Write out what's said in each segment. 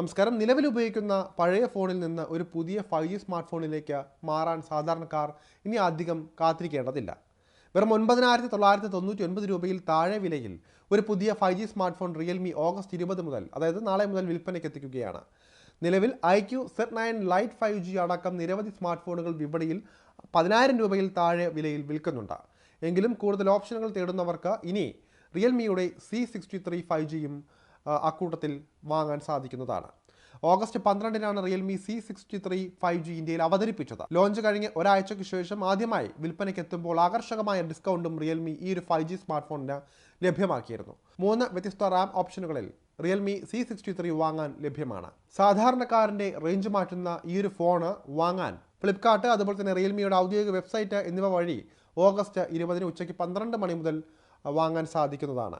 നമസ്കാരം. നിലവിൽ ഉപയോഗിക്കുന്ന പഴയ ഫോണിൽ നിന്ന് ഒരു പുതിയ ഫൈവ് ജി സ്മാർട്ട് ഫോണിലേക്ക് മാറാൻ സാധാരണക്കാർ ഇനി അധികം കാത്തിരിക്കേണ്ടതില്ല. വെറും ഒൻപതിനായിരത്തി തൊള്ളായിരത്തി തൊണ്ണൂറ്റി ഒൻപത് രൂപയിൽ താഴെ വിലയിൽ ഒരു പുതിയ five G smart phone Realme August ഇരുപത് മുതൽ അതായത് നാളെ മുതൽ വിൽപ്പനയ്ക്ക് എത്തിക്കുകയാണ്. നിലവിൽ iQOO Z nine lite five G അടക്കം നിരവധി സ്മാർട്ട് ഫോണുകൾ വിപണിയിൽ പതിനായിരം രൂപയിൽ താഴെ വിലയിൽ വിൽക്കുന്നുണ്ട്. എങ്കിലും കൂടുതൽ ഓപ്ഷനുകൾ തേടുന്നവർക്ക് ഇനി റിയൽമിയുടെ സി സിക്സ്റ്റി ത്രീ ഫൈവ് ജിയും അക്കൂട്ടത്തിൽ വാങ്ങാൻ സാധിക്കുന്നതാണ്. August പന്ത്രണ്ടിനാണ് Realme C sixty three five G ഇന്ത്യയിൽ അവതരിപ്പിച്ചത്. ലോഞ്ച് കഴിഞ്ഞ് ഒരാഴ്ചയ്ക്ക് ശേഷം ആദ്യമായി വിൽപ്പനയ്ക്ക് എത്തുമ്പോൾ ആകർഷകമായ ഡിസ്കൗണ്ടും റിയൽമി ഈ ഒരു ഫൈവ് ജി സ്മാർട്ട് ഫോണിന് ലഭ്യമാക്കിയിരുന്നു. മൂന്ന് വ്യത്യസ്ത റാം ഓപ്ഷനുകളിൽ റിയൽമി സി സിക്സ്റ്റി ത്രീ വാങ്ങാൻ ലഭ്യമാണ്. സാധാരണക്കാരന്റെ റേഞ്ച് മാറ്റുന്ന ഈ ഒരു ഫോണ് വാങ്ങാൻ ഫ്ലിപ്കാർട്ട് അതുപോലെ തന്നെ റിയൽമിയുടെ ഔദ്യോഗിക വെബ്സൈറ്റ് എന്നിവ വഴി ഓഗസ്റ്റ് ഇരുപതിന് ഉച്ചയ്ക്ക് പന്ത്രണ്ട് മണി മുതൽ വാങ്ങാൻ സാധിക്കുന്നതാണ്.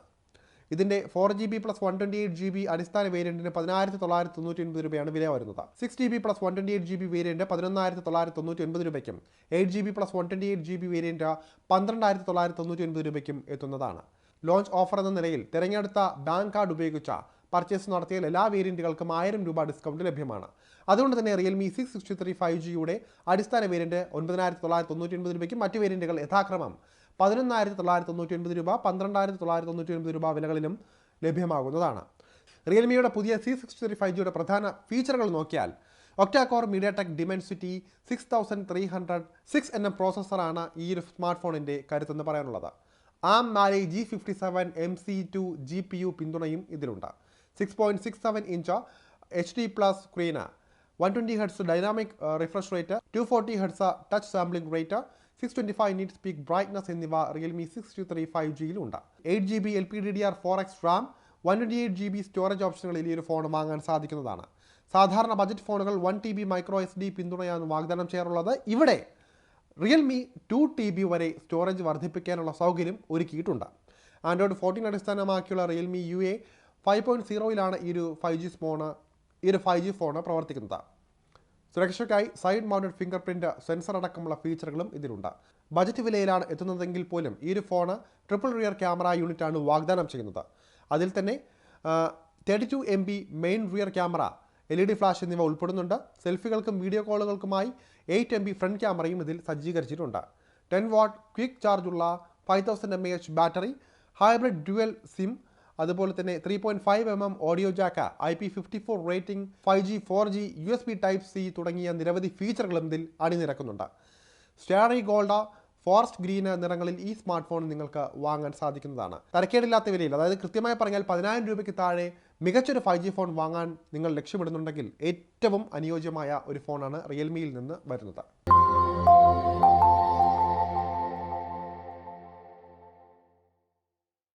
ഇതിന്റെ four G B plus one twenty eight G B അടിസ്ഥാന വേരിയന്റിന് പതിനായിരത്തി തൊള്ളായിരത്തി തൊണ്ണൂറ്റി ഒൻപത് രൂപയാണ് വില വരുന്നത് six G B plus one twenty eight G B variant പതിനൊന്നായിരത്തി തൊള്ളായിരത്തി തൊണ്ണൂറ്റി ഒൻപത് രൂപയ്ക്കും eight G B plus one twenty eight G B variant പന്ത്രണ്ടായിരത്തി തൊള്ളായിരത്തി തൊണ്ണൂറ്റി ഒൻപത് രൂപയ്ക്കും എത്തുന്നതാണ്. ലോഞ്ച് ഓഫർ എന്ന നിലയിൽ തിരഞ്ഞെടുത്ത ബാങ്ക് കാർഡ് ഉപയോഗിച്ച പർച്ചേസ് നടത്തിയ എല്ലാ വേരിയന്റുകൾക്കും ആയിരം രൂപ ഡിസ്കൗണ്ട് ലഭ്യമാണ്. അതുകൊണ്ട് തന്നെ Realme six sixty three five ജിയുടെ അടിസ്ഥാന വേരിയന്റ് ഒൻപതിനായിരത്തി തൊള്ളായിരത്തി തൊണ്ണൂറ്റി ഒൻപത് രൂപയ്ക്കും മറ്റ് വേരിയന്റുകൾ യഥാക്രമം പതിനൊന്നായിരത്തി തൊള്ളായിരത്തി തൊണ്ണൂറ്റി ഒൻപത് രൂപ പന്ത്രണ്ടായിരത്തി തൊള്ളായിരത്തി തൊണ്ണൂറ്റി ഒൻപത് രൂപ വിലകളിലും ലഭ്യമാകുന്നതാണ്. റിയൽമിയുടെ പുതിയ സി സിക്സ്റ്റി ത്രീ ഫൈവ് ജിയുടെ പ്രധാന ഫീച്ചറുകൾ നോക്കിയാൽ octa core MediaTek Dimensity six thousand three hundred six എന്ന പ്രോസസ്സറാണ് ഈ ഒരു സ്മാർട്ട് ഫോണിന്റെ കരുത്തെന്ന് പറയാനുള്ളത്. ആം നാല് G fifty seven M C two G P U പിന്തുണയും ഇതിലുണ്ട്. Six point six seven inch H D plus screen one twenty hertz dynamic refresh rate two forty hertz touch sampling rate six twenty five nits peak brightness എന്നിവ Realme six two three five ജിയിലുണ്ട് eight G B L P D D R four X RAM one twenty eight G B storage ഓപ്ഷനുകളിൽ ഈ ഒരു phone വാങ്ങാൻ സാധിക്കുന്നതാണ്. സാധാരണ budget ഫോണുകൾ one T B micro S D പിന്തുണയാണ് വാഗ്ദാനം ചെയ്യാറുള്ളത്. ഇവിടെ റിയൽമി ടു ടി ബി വരെ സ്റ്റോറേജ് വർദ്ധിപ്പിക്കാനുള്ള സൗകര്യം ഒരുക്കിയിട്ടുണ്ട്. ആൻഡ്രോയിഡ് ഫോർട്ടീൻ അടിസ്ഥാനമാക്കിയുള്ള Realme U A five point സീറോയിലാണ് ഈ ഒരു ഫൈവ് ജി ഫോണ് ഈ ഒരു ഫൈവ് ജി ഫോണ് പ്രവർത്തിക്കുന്നത്. സുരക്ഷയ്ക്കായി side mounted fingerprint sensor അടക്കമുള്ള ഫീച്ചറുകളും ഇതിലുണ്ട്. ബജറ്റ് വിലയിലാണ് എത്തുന്നതെങ്കിൽ പോലും ഈ ഒരു ഫോണ് ട്രിപ്പിൾ റിയർ ക്യാമറ യൂണിറ്റാണ് വാഗ്ദാനം ചെയ്യുന്നത്. അതിൽ തന്നെ thirty two M B main rear camera L E D flash എന്നിവ ഉൾപ്പെടുന്നുണ്ട്. സെൽഫികൾക്കും വീഡിയോ കോളുകൾക്കുമായി എയ്റ്റ് എം ബി ഫ്രണ്ട് ക്യാമറയും ഇതിൽ സജ്ജീകരിച്ചിട്ടുണ്ട്. ടെൻ വാട്ട് ക്വിക്ക് ചാർജുള്ള five thousand M A H battery hybrid dual SIM അതുപോലെ തന്നെ three point five M M audio jack I P fifty four rating five G four G U S B type C തുടങ്ങിയ നിരവധി ഫീച്ചറുകളും ഇതിൽ അണിനിരക്കുന്നുണ്ട്. Starry Golda forest green നിറങ്ങളിൽ ഈ smart phone നിങ്ങൾക്ക് വാങ്ങാൻ സാധിക്കുന്നതാണ്. തരക്കേടില്ലാത്ത വിലയിൽ അതായത് കൃത്യമായി പറഞ്ഞാൽ പതിനായിരം രൂപയ്ക്ക് താഴെ മികച്ചൊരു ഫൈവ് ജി ഫോൺ വാങ്ങാൻ നിങ്ങൾ ലക്ഷ്യമിടുന്നുണ്ടെങ്കിൽ ഏറ്റവും അനുയോജ്യമായ ഒരു ഫോണാണ് റിയൽമിയിൽ നിന്ന് വരുന്നത്.